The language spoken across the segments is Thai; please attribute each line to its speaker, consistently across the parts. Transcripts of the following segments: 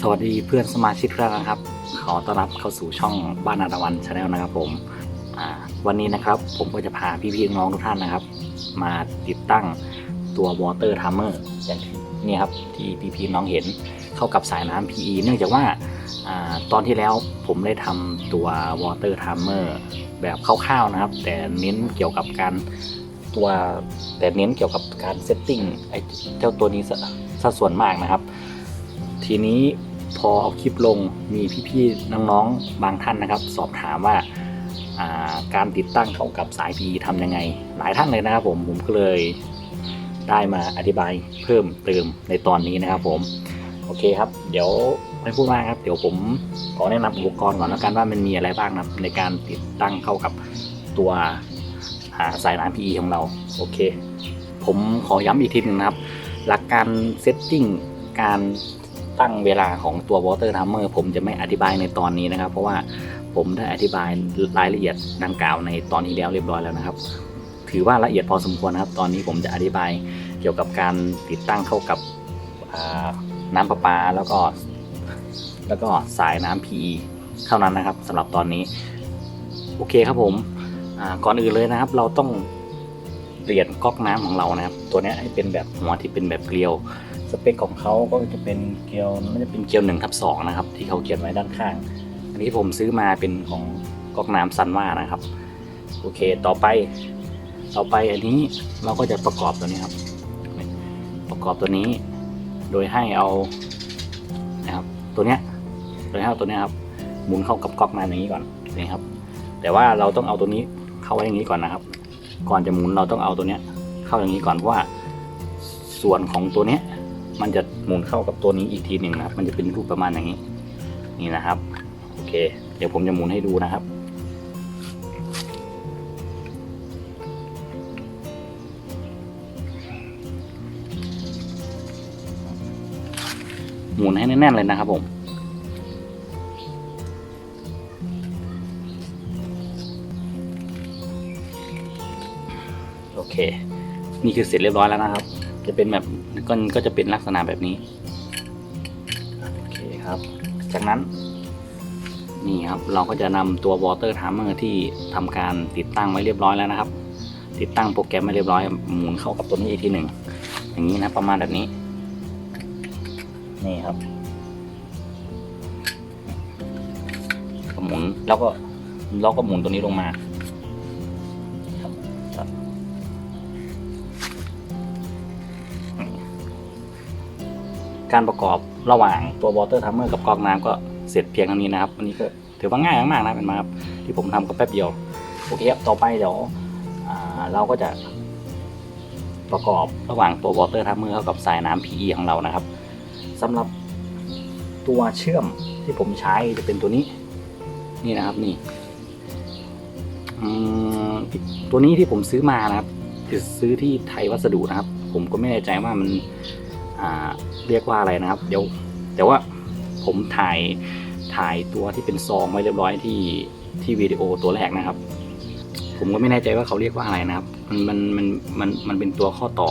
Speaker 1: สวัสดีเพื่อนสมาชิกทุกท่านนะครับ ขอต้อนรับเข้าสู่ช่องบ้านนาตะวันชาแนลนะครับผมวันนี้นะครับผมก็จะพาพี่ๆน้องทุกท่านนะครับ มาติดตั้งตัววอเตอร์ทัมเมอร์อย่างนี่ครับที่พี่ๆน้องเห็นเข้ากับสายน้ำ PE เนื่องจากว่าตอนที่แล้วผมได้ทำตัววอเตอร์ทัมเมอร์แบบคร่าวๆนะครับ แต่เน้นเกี่ยวกับการตัวแต่เน้นเกี่ยวกับการเซตติ้งไอ้เจ้าตัวนี้ซะส่วนมากนะครับ ทีนี้พอเอาคลิปลงมีพี่ๆน้องๆบางท่านนะครับ สอบถามว่าการติดตั้งเข้ากับสาย PE ทำยังไง หลายท่านเลยนะครับผมผมก็เลยได้มาอธิบายเพิ่มเติมในตอนนี้นะครับผม โอเคครับ เดี๋ยวไม่พูดมากครับ เดี๋ยวผมขอแนะนำอุปกรณ์ก่อนแล้วกันว่ามันมีอะไรบ้างนะในการติดตั้งเข้ากับตัวาสายน้ำ PE ของเรา โอเค ผมขอย้ำอีกทีหนึ่งนะครับ หลักการเซตติ้งการ ตั้งเวลาของตัว water timer ผมจะไม่อธิบายในตอนนี้นะครับ เพราะว่าผมได้อธิบายรายละเอียดดังกล่าวในตอนที่แล้วเรียบร้อยแล้วนะครับ ถือว่าละเอียดพอสมควรนะครับ ตอนนี้ผมจะอธิบายเกี่ยวกับการติดตั้งเข้ากับน้ำประปาแล้วก็ แล้วก็สายน้ำ PE เท่านั้นนะครับสำหรับตอนนี้ โอเคครับผมก่อนอื่นเลยนะครับ เราต้องเปลี่ยนก๊อกน้ำของเรานะครับ ตัวนี้ให้เป็นแบบหัวที่เป็นแบบเกลียว สเปคของเขาก็จะเป็นเกลียวมันจะเป็นเกลียวหนึ่งทับสองนะครับ ที่เขาเขียนไว้ด้านข้าง อันนี้ผมซื้อมาเป็นของก๊อกน้ำซันว่านะครับ โอเคต่อไป ต่อไปอันนี้เราก็จะประกอบตัวนี้ครับ ประกอบตัวนี้ โดยให้เอานะครับ ตัวเนี้ยโดยให้เอาตัวเนี้ยครับหมุนเข้ากับก๊อกน้ำอย่างนี้ก่อนนี่ครับ แต่ว่าเราต้องเอาตัวนี้เข้าไว้อย่างนี้ก่อนนะครับ ก่อนจะหมุนเราต้องเอาตัวเนี้ยเข้าอย่างนี้ก่อนเพราะว่าส่วนของตัวเนี้ย มันจะหมุนเข้ากับตัวนี้อีกทีหนึ่งนะครับ มันจะเป็นรูปประมาณอย่างนี้ นี่นะครับ โอเค เดี๋ยวผมจะหมุนให้ดูนะครับ หมุนให้แน่นๆเลยนะครับผมโอเค นี่คือเสร็จเรียบร้อยแล้วนะครับ จะเป็นแบบก็ก็จะเป็นลักษณะแบบนี้โอเคครับ จากนั้น นี่ครับเราก็จะนำตัว water timer ที่ทำการติดตั้งไว้เรียบร้อยแล้วนะครับ ติดตั้งโปรแกรมไว้เรียบร้อยหมุนเข้ากับตัวนี้อีกทีหนึ่งอย่างนี้นะประมาณแบบนี้ นี่ครับหมุนแล้วก็เราก็หมุนตัวนี้ลงมา การประกอบระหว่างตัว water timer กับกรองน้ำก็เสร็จเพียงเท่านี้นะครับอันนี้ก็ถือว่าง่ายมากๆนะเป็นมาครับที่ผมทำก็แป๊บเดียวโอเคครับต่อไปเดี๋ยวเราก็จะประกอบระหว่างตัว water timer เข้ากับสายน้ำ PE ของเรานะครับสำหรับตัวเชื่อมที่ผมใช้จะเป็นตัวนี้นี่นะครับนี่ตัวนี้ที่ผมซื้อมานะครับคือซื้อที่ไทยวัสดุนะครับ ผมก็ไม่แน่ใจว่ามันอ่า เรียกว่าอะไรนะครับ เดี๋ยวแต่ว่าผมถ่ายถ่ายตัวที่เป็นซองไว้เรียบร้อยที่ที่วิดีโอตัวแรกนะครับ ผมก็ไม่แน่ใจว่าเขาเรียกว่าอะไรนะครับ มันมันมันมันมันเป็นตัวข้อต่อ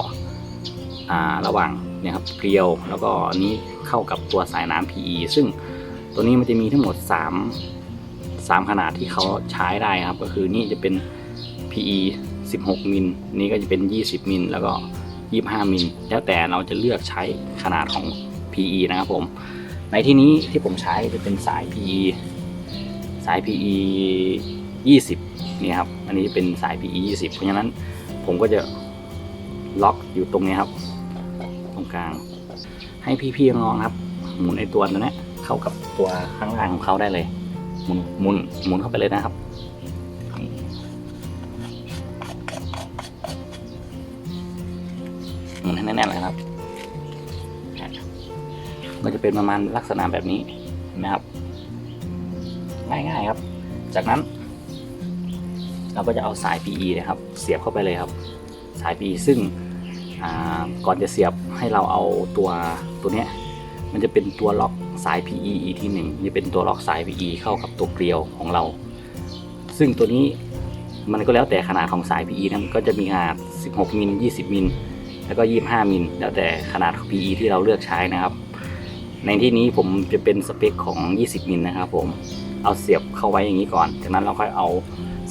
Speaker 1: อ่าระหว่างเนี่ยครับเกลียวแล้วก็อันนี้เข้ากับตัวสายน้ำ PE ซึ่งตัวนี้มันจะมีทั้งหมด 3 3 ขนาดที่เขาใช้ได้ครับ ก็คือนี่จะเป็น PE 16 มิล นี่ก็จะเป็น 20 มิล แล้วก็ 25มิลแล้วแต่เราจะเลือกใช้ขนาดของ PE นะครับผม ในที่นี้ที่ผมใช้จะเป็นสาย PE สาย PE 20 นี่ครับ อันนี้เป็นสาย PE 20 เพราะฉะนั้นผมก็จะล็อกอยู่ตรงนี้ครับ ตรงกลาง ให้พี่ๆน้องๆครับ หมุนไอตัวตัวนี้เข้ากับตัวข้างล่างของเขาได้เลย หมุนหมุนหมุนเข้าไปเลยนะครับ จะเป็นประมาณลักษณะแบบนี้นไหมครับ ง่ายๆครับ จากนั้น เราก็จะเอาสาย PE นะครับ เสียบเข้าไปเลยครับ สาย PE ซึ่งก่อนจะเสียบให้เราเอาตัวตัวเนี้ยมันจะเป็นตัวล็อกสาย PE อีกทีหนึ่งจะเป็นตัวล็อกสาย PE เข้ากับตัวเกลียวของเรา ซึ่งตัวนี้มันก็แล้วแต่ขนาดของสาย PE นะมันก็จะมีขนาด 16 มิล 20 มิล แล้วก็ 25 มิล แล้วแต่ขนาด PE ที่เราเลือกใช้นะครับ ในที่นี้ผมจะเป็นสเปคของ 20 มิลนะครับผม เอาเสียบเข้าไว้อย่างนี้ก่อน จากนั้นเราค่อยเอา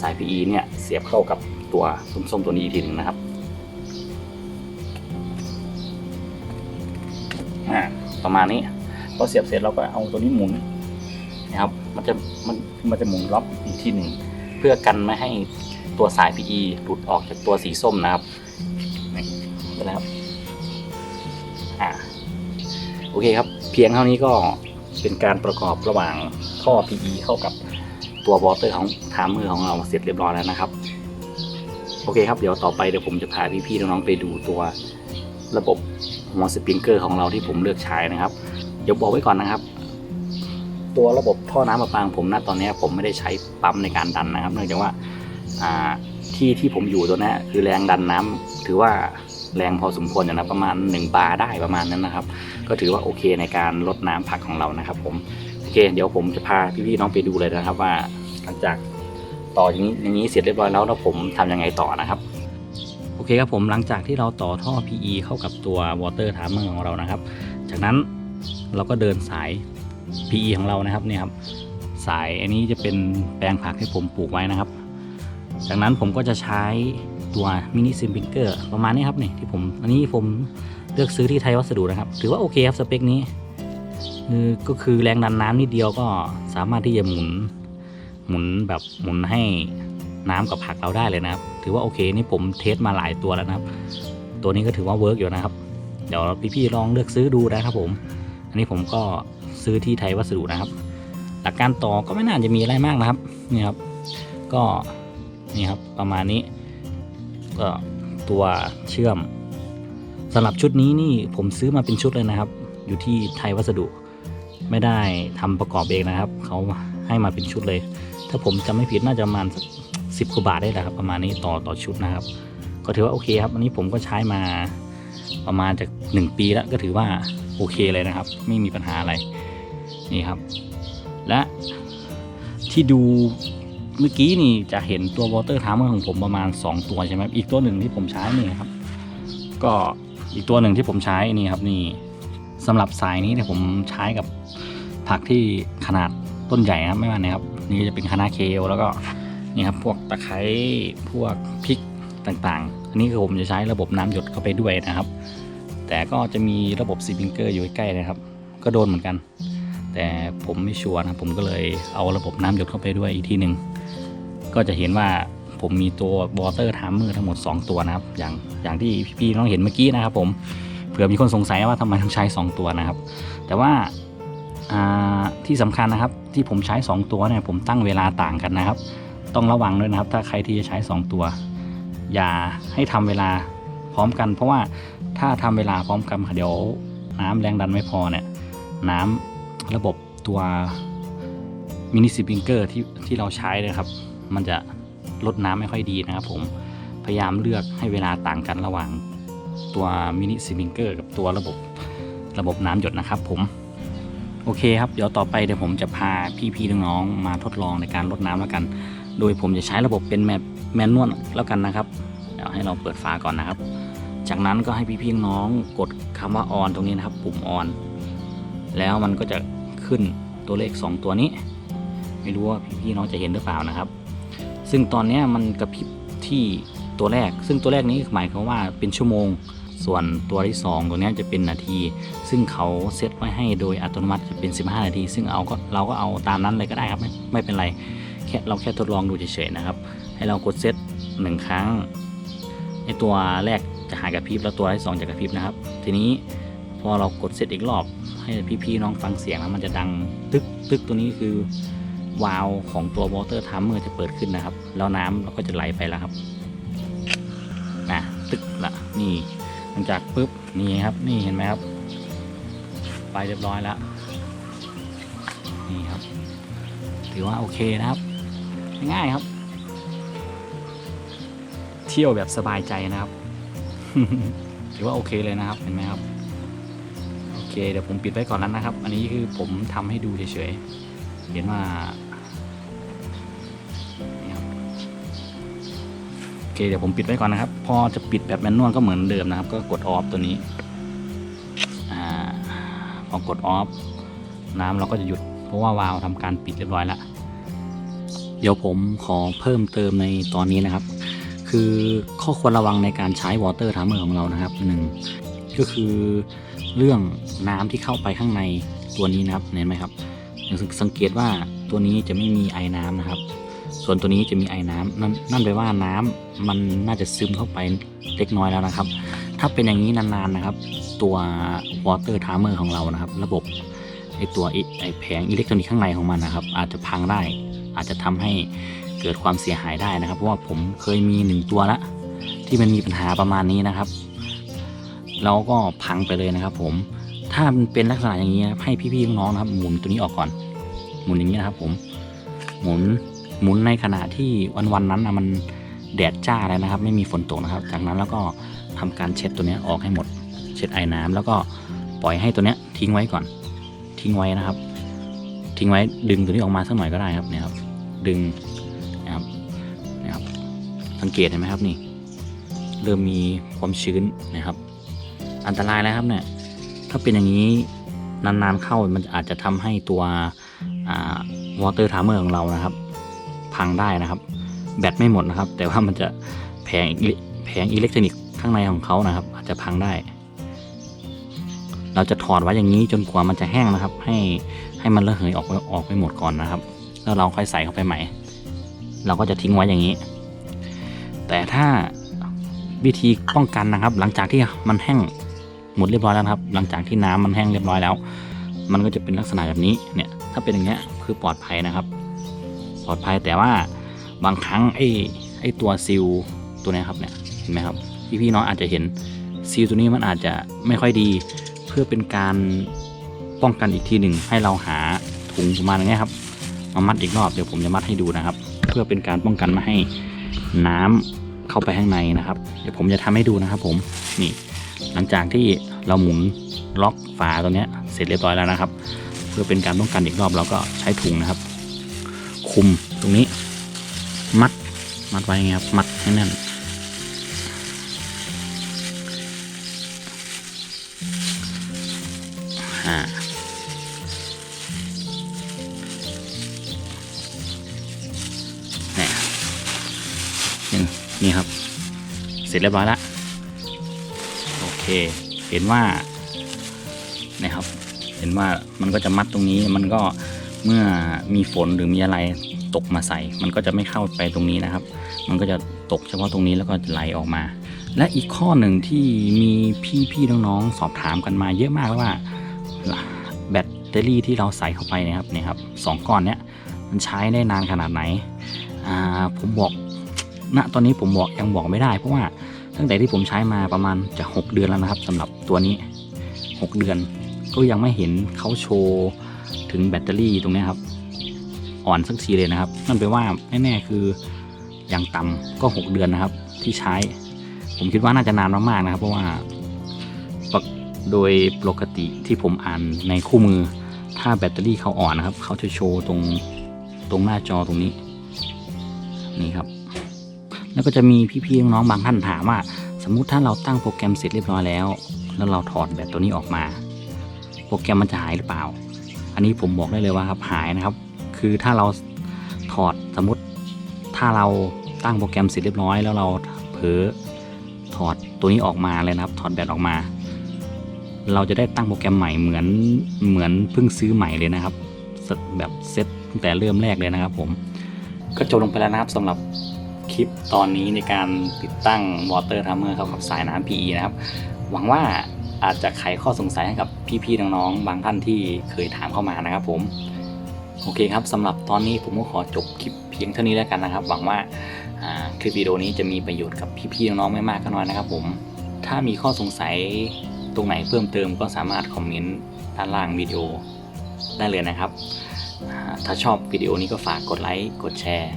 Speaker 1: สาย PE เนี่ยเสียบเข้ากับตัวส้มๆตัวนี้อีกทีหนึงนะครับอ่าประมาณนี้พอเสียบเสร็จเราก็เอาตัวนี้หมุนนะครับ มันจะมันมันจะหมุนล็อกอีกทีหนึ่งเพื่อกันไม่ให้ตัวสาย PE หลุดออกจากตัวสีส้มนะครับนี่ไปแล้วครับอ่าโอเคครับ เพียงเท่านี้ก็เป็นการประกอบระหว่างท่อ PE เข้ากับตัววอเตอร์ของทามมือของเราเสร็จเรียบร้อยแล้วนะครับ โอเคครับเดี๋ยวต่อไปเดี๋ยวผมจะพาพี่ๆน้องๆไปดูตัวระบบหัวสปริงเกอร์ของเราที่ผมเลือกใช้นะครับเดี๋ยวบอกไว้ก่อนนะครับ ตัวระบบท่อน้ำประปางผมณตอนนี้ผมไม่ได้ใช้ปั๊มในการดันนะครับ เนื่องจากว่าที่ที่ผมอยู่ตัวนี้คือแรงดันน้ำถือว่า แรงพอสมควรอยู่นะประมาณ 1 บาร์ได้ประมาณนั้นนะครับ ก็ถือว่าโอเคในการลดน้ำผักของเรานะครับ ผมโอเค เดี๋ยวผมจะพาพี่ๆน้องไปดูเลยนะครับว่าหลังจากต่ออย่างนี้อย่างนี้เสร็จเรียบร้อยแล้วแล้วผมทำยังไงต่อนะครับโอเคครับผมหลังจากที่เราต่อท่อ PE เข้ากับตัว water timer ของเรานะครับ จากนั้นเราก็เดินสาย PE ของเรานะครับเนี่ยครับสายอันนี้จะเป็นแปลงผักให้ผมปลูกไว้นะครับ จากนั้นผมก็จะใช้ ตัวมินิซิมพิงเกอร์ประมาณนี้ครับนี่ที่ผมอันนี้ผมเลือกซื้อที่ไทยวัสดุนะครับ ถือว่าโอเคครับสเปคนี้ก็คือแรงดันน้ำนิดเดียวก็สามารถที่จะหมุนหมุนแบบหมุนให้น้ำกับผักเราได้เลยนะครับ ถือว่าโอเคนี่ผมเทสมาหลายตัวแล้วนะครับ ตัวนี้ก็ถือว่าเวิร์กอยู่นะครับ เดี๋ยวพี่ๆลองเลือกซื้อดูนะครับผม อันนี้ผมก็ซื้อที่ไทยวัสดุนะครับ หลักการต่อก็ไม่น่าจะมีอะไรมากนะครับ นี่ครับ ก็นี่ครับประมาณนี้ ก็ตัวเชื่อมสำหรับชุดนี้นี่ผมซื้อมาเป็นชุดเลยนะครับ อยู่ที่ไทยวัสดุ ไม่ได้ทำประกอบเองนะครับเขาให้มาเป็นชุดเลย ถ้าผมจำไม่ผิดน่าจะประมาณสิบกว่าบาทได้แหละครับประมาณนี้ต่อต่อชุดนะครับ ก็ถือว่าโอเคครับ อันนี้ผมก็ใช้มาประมาณจากหนึ่งปีแล้วก็ถือว่าโอเคเลยนะครับ ไม่มีปัญหาอะไรนี่ครับ และที่ดู เมื่อกี้นี่จะเห็นตัว water timer ของผมประมาณ 2 ตัวใช่ไหมอีกตัวหนึ่งที่ผมใช้นี่ครับ ก็อีกตัวหนึ่งที่ผมใช้นี่ครับนี่สำหรับสายนี้เนี่ยผมใช้กับผักที่ขนาดต้นใหญ่นะครับไม่ว่านะครับ นี่จะเป็นคานาเคลแล้วก็นี่ครับพวกตะไคร้พวกพริกต่างๆ อันนี้คือผมจะใช้ระบบน้ำหยดเข้าไปด้วยนะครับ แต่ก็จะมีระบบซีบิงเกอร์อยู่ใกล้ๆนะครับ ก็โดนเหมือนกัน แต่ผมไม่ชัวร์นะผมก็เลยเอาระบบน้ำหยดเข้าไปด้วยอีกทีหนึ่ง ก็จะเห็นว่าผมมีตัว water timer ทั้งหมด 2 ตัวนะครับ อย่างอย่างที่พี่ๆน้องเห็นเมื่อกี้นะครับผมเผื่อมีคนสงสัยว่าทำไมต้องใช้ 2 ตัวนะครับ แต่ว่าที่สำคัญนะครับที่ผมใช้ 2 ตัวเนี่ยผมตั้งเวลาต่างกันนะครับ ต้องระวังด้วยนะครับ ถ้าใครที่จะใช้ 2 ตัว อย่าให้ทำเวลาพร้อมกัน เพราะว่าถ้าทำเวลาพร้อมกันเดี๋ยวน้ำแรงดันไม่พอเนี่ยน้ำระบบตัวมินิสปริงเกอร์ที่ที่เราใช้นะครับ มันจะลดน้ำไม่ค่อยดีนะครับผมพยายามเลือกให้เวลาต่างกันระหว่างตัวมินิสปริงเกอร์กับตัวระบบระบบน้ำหยดนะครับผมโอเคครับเดี๋ยวต่อไปเดี๋ยวผมจะพาพี่ๆน้องๆมาทดลองในการลดน้ำแล้วกัน โดยผมจะใช้ระบบเป็นแมแมนนวลแล้วกันนะครับเดี๋ยวให้เราเปิดฝาก่อนนะครับ จากนั้นก็ให้พี่ๆน้องกดคำว่าออนตรงนี้นะครับ ปุ่มออนแล้วมันก็จะขึ้นตัวเลข 2 ตัวนี้ ไม่รู้ว่าพี่ๆน้องจะเห็นหรือเปล่านะครับ ซึ่งตอนนี้มันกระพริบที่ตัวแรก ซึ่งตัวแรกนี้หมายความว่าเป็นชั่วโมง ส่วนตัวที่ 2 ตัวนี้จะเป็นนาที ซึ่งเขาเซตไว้ให้โดยอัตโนมัติจะเป็น 15 นาที ซึ่งเอาก็เราก็เอาตามนั้นเลยก็ได้ครับไม่ไม่เป็นไรแค่เราแค่ทดลองดูเฉยๆนะครับ ให้เรากดเซตหนึ่งครั้งไอตัวแรกจะหายกระพริบแล้วตัวที่สองจะกระพริบนะครับ ทีนี้พอเรากดเซตอีกรอบให้พี่ๆน้องฟังเสียงแล้วมันจะดังตึกตึกตัวนี้คือ วาล์วของตัว water timer จะเปิดขึ้นนะครับ แล้วน้ำเราก็จะไหลไปแล้วครับนะตึกละนี่หลังจากปุ๊บนี่ครับ นี่เห็นไหมครับ ไปเรียบร้อยแล้วนี่ครับ ถือว่าโอเคนะครับ ง่ายครับ เที่ยวแบบสบายใจนะครับ ถือว่าโอเคเลยนะครับเห็นไหมครับโอเคเดี๋ยวผมปิดไว้ก่อนแล้วนะครับ อันนี้คือผมทำให้ดูเฉยๆ เห็นว่าโอเคเดี๋ยวผมปิดไว้ก่อนนะครับ พอจะปิดแบบแมนนวลก็เหมือนเดิมนะครับ ก็กดออฟตัวนี้อ่าพอกดออฟน้ำเราก็จะหยุด เพราะว่าวาล์วทำการปิดเรียบร้อยแล้วเดี๋ยวผมขอเพิ่มเติมในตอนนี้นะครับ คือข้อควรระวังในการใช้วอเตอร์ทัมเมอร์ของเรานะครับหนึ่งก็คือเรื่องน้ำที่เข้าไปข้างในตัวนี้นะครับเห็นไหมครับ สังเกตว่าตัวนี้จะไม่มีไอ้น้ำนะครับ ส่วนตัวนี้จะมีไอ้น้ำนั่นนั่นแปลว่าน้ำมันน่าจะซึมเข้าไปเล็กน้อยแล้วนะครับ ถ้าเป็นอย่างนี้นานๆนะครับ ตัว water timer ของเรานะครับ ระบบไอตัวไอแผงอิเล็กทรอนิกส์ข้างในของมันนะครับ อาจจะพังได้ อาจจะทำให้เกิดความเสียหายได้นะครับ เพราะว่าผมเคยมีหนึ่งตัวละที่มันมีปัญหาประมาณนี้นะครับแล้วก็พังไปเลยนะครับ ผม ถ้ามันเป็นลักษณะอย่างนี้นะให้พี่ๆน้องๆนะครับหมุนตัวนี้ออกก่อน หมุนอย่างนี้นะครับ ผม หมุนหมุนในขณะที่วันวันๆนั้นนะมันแดดจ้าแล้วนะครับ ไม่มีฝนตกนะครับ จากนั้นแล้วก็ทำการเช็ดตัวนี้ออกให้หมด เช็ดไอ้น้ำแล้วก็ปล่อยให้ตัวนี้ทิ้งไว้ก่อน ทิ้งไว้นะครับ ทิ้งไว้ดึงตัวนี้ออกมาสักหน่อยก็ได้ครับเนี่ยครับ ดึงนะครับนะครับ สังเกตเห็นไหมครับนี่ เริ่มมีความชื้นนะครับ อันตรายแล้วครับเนี่ย ถ้าเป็นอย่างนี้นานๆเข้ามันอาจจะทำให้ตัววอเตอร์ทามเมอร์ของเรานะครับ พังได้นะครับ แบตไม่หมดนะครับ แต่ว่ามันจะแผงอิเล็แผงอิเล็กทรอนิกส์ข้างในของเขานะครับ อาจจะพังได้ เราจะถอดไว้อย่างนี้จนกว่ามันจะแห้งนะครับ ให้ให้มันระเหยออกไปออกไปหมดก่อนนะครับ แล้วเราค่อยใส่เข้าไปใหม่ เราก็จะทิ้งไว้อย่างนี้ แต่ถ้าวิธีป้องกันนะครับ หลังจากที่มันแห้ง หมดเรียบร้อยแล้วครับ หลังจากที่น้ำมันแห้งเรียบร้อยแล้ว มันก็จะเป็นลักษณะแบบนี้เนี่ยถ้าเป็นอย่างเงี้ยคือปลอดภัยนะครับ ปลอดภัยแต่ว่าบางครั้งไอ้ไอ้ตัวซิลตัวนี้ครับเนี่ยเห็นไหมครับพี่พี่น้องอาจจะเห็นซิลตัวนี้มันอาจจะไม่ค่อยดี เพื่อเป็นการป้องกันอีกทีหนึ่งให้เราหาถุงประมาณนี้ครับมามัดอีกรอบเดี๋ยวผมจะมัดให้ดูนะครับ เพื่อเป็นการป้องกันไม่ให้น้ำเข้าไปข้างในนะครับ เดี๋ยวผมจะทำให้ดูนะครับผมนี่ หลังจากที่เราหมุนล็อกฝาตัวนี้เสร็จเรียบร้อยแล้วนะครับ เพื่อเป็นการป้องกันอีกรอบเราก็ใช้ถุงนะครับ คุมตรงนี้ มัดมัดไว้ไงครับมัดให้แน่นอ่านี่นี่ครับ เสร็จเรียบร้อยแล้ว เคเห็นว่านี่ยครับ เห็นว่ามันก็จะมัดตรงนี้มันก็เมื่อมีฝนหรือมีอะไรตกมาใส่ มันก็จะไม่เข้าไปตรงนี้นะครับ มันก็จะตกเฉพาะตรงนี้แล้วก็จะไหลออกมา และอีกข้อหนึ่งที่มีพี่ๆน้องๆสอบถามกันมาเยอะมากว่าแบตเตอรี่ที่เราใส่เข้าไปนะครับนี่ครับสองก้อนเนี้ยมันใช้ได้นานขนาดไหนอ่าผมบอกณตอนนี้ผมบอกยังบอกไม่ได้ เพราะว่า ตั้งแต่ที่ผมใช้มาประมาณจะ 6 เดือนแล้วนะครับสำหรับตัวนี้ 6 เดือน ก็ยังไม่เห็นเขาโชว์ถึงแบตเตอรี่ตรงนี้ครับ อ่อนสักทีเลยนะครับ นั่นแปลว่าแน่ๆคืออย่างต่ำก็ 6 เดือนนะครับ ที่ใช้ ผมคิดว่าน่าจะนานมากๆนะครับ เพราะว่าโดยปกติที่ผมอ่านในคู่มือ ถ้าแบตเตอรี่เขาอ่อนนะครับเขาจะโชว์ตรงตรงหน้าจอตรงนี้ นี่ครับ แล้วก็จะมีพี่ๆน้องๆบางท่านถามว่า สมมุติถ้าเราตั้งโปรแกรมเสร็จเรียบร้อยแล้ว แล้วเราถอดแบตตัวนี้ออกมา โปรแกรมมันจะหายหรือเปล่า อันนี้ผมบอกได้เลยว่าครับหายนะครับ คือถ้าเราถอดสมมติถ้าเราตั้งโปรแกรมเสร็จเรียบร้อยแล้วเราเผลอถอดตัวนี้ออกมาเลยนะครับ ถอดแบตออกมา เราจะได้ตั้งโปรแกรมใหม่เหมือนเหมือนเพิ่งซื้อใหม่เลยนะครับแบบเซตตั้งแต่เริ่มแรกเลยนะครับผมก็จบลงไปแล้วนะครับสำหรับ คลิปตอนนี้ในการติดตั้งวอเตอร์ทัมเมอร์เข้ากับสายน้ำ PE นะครับ หวังว่าอาจจะไขข้อสงสัยให้กับพี่ๆน้องๆบางท่านที่เคยถามเข้ามานะครับผม โอเคครับสำหรับตอนนี้ผมก็ขอจบคลิปเพียงเท่านี้แล้วกันนะครับ หวังว่าคลิปวิดีโอนี้จะมีประโยชน์กับพี่ๆน้องๆไม่มากก็น้อยนะครับผม ถ้ามีข้อสงสัยตรงไหนเพิ่มเติมก็สามารถคอมเมนต์ด้านล่างวิดีโอได้เลยนะครับ ถ้าชอบวิดีโอนี้ก็ฝากกดไลค์ กดแชร์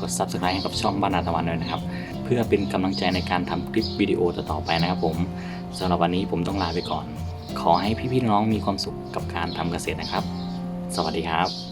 Speaker 1: กด subscribe ให้กับช่องบ้านนาตะวันด้วยนะครับ เพื่อเป็นกำลังใจในการทำคลิปวิดีโอต่อๆไปนะครับผมสำหรับวันนี้ผมต้องลาไปก่อน ขอให้พี่ๆน้องมีความสุขกับการทำเกษตรนะครับ สวัสดีครับ